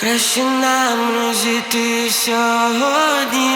Краще нам розійтися сьогодні.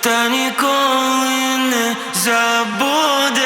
та ніколи не забуде.